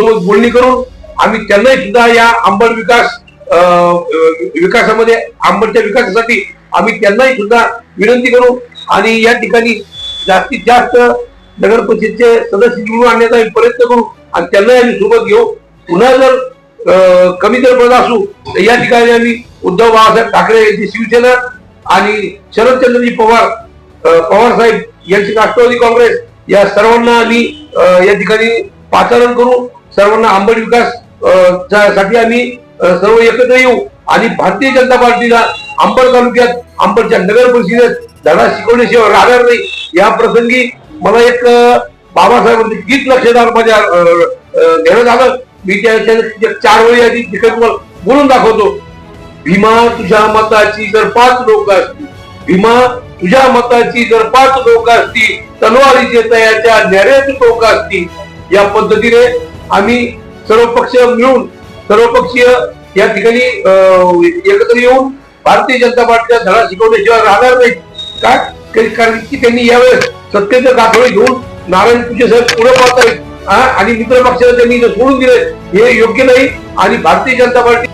त्यांच्यासोबत बोलणी करून आम्ही त्यांनाही सुद्धा या अंबड विकास विकासामध्ये अंबडच्या विकासासाठी आम्ही त्यांनाही सुद्धा विनंती करू आणि या ठिकाणी जास्तीत जास्त नगर परिषदचे सदस्य निवडून आणण्याचा आम्ही प्रयत्न करू आणि त्यांनाही आम्ही सोबत घेऊ. पुन्हा जर कमी जर पद असू तर या ठिकाणी आम्ही उद्धव बाळासाहेब ठाकरे यांची शिवसेना आणि शरदचंद्रजी पवार पवार साहेब यांची राष्ट्रवादी काँग्रेस या सर्वांना आम्ही या ठिकाणी पाचारण करू. सर्वांना आंबड विकाससाठी आम्ही सर्व एकत्र येऊ. आणि भारतीय जनता पार्टीला अंबड तालुक्यात अंबडच्या नगर परिषदेत धडा शिकवण्याशिवाय राहणार नाही. या प्रसंगी मला एक बाबासाहेबांचे गीत लक्षात आलं माझ्या अं, अं, आलं मी त्या चार वेळी आधी तिकडे तुम्हाला बोलून दाखवतो. भीमा तुझ्या मताची जर पाच लोक असतील भीमा तुझ्या मताची जर पाच लोक असतील तलवारीचे तयाच्या न्याऱ्याच टोक असतील या पद्धतीने आम्ही सर्व पक्ष मिळून सर्व पक्षीय या ठिकाणी एकत्र येऊन भारतीय जनता पार्टीचा धडा शिकवण्याशिवाय राहणार नाही काय? कारण- की त्यांनी यावेळेस सत्तेचं गाठोळे घेऊन नारायण पूजे साहेब पुढे पाहत आहेत हा? आणि मित्र पक्षाला त्यांनी सोडून दिले हे योग्य नाही. आणि भारतीय जनता पार्टी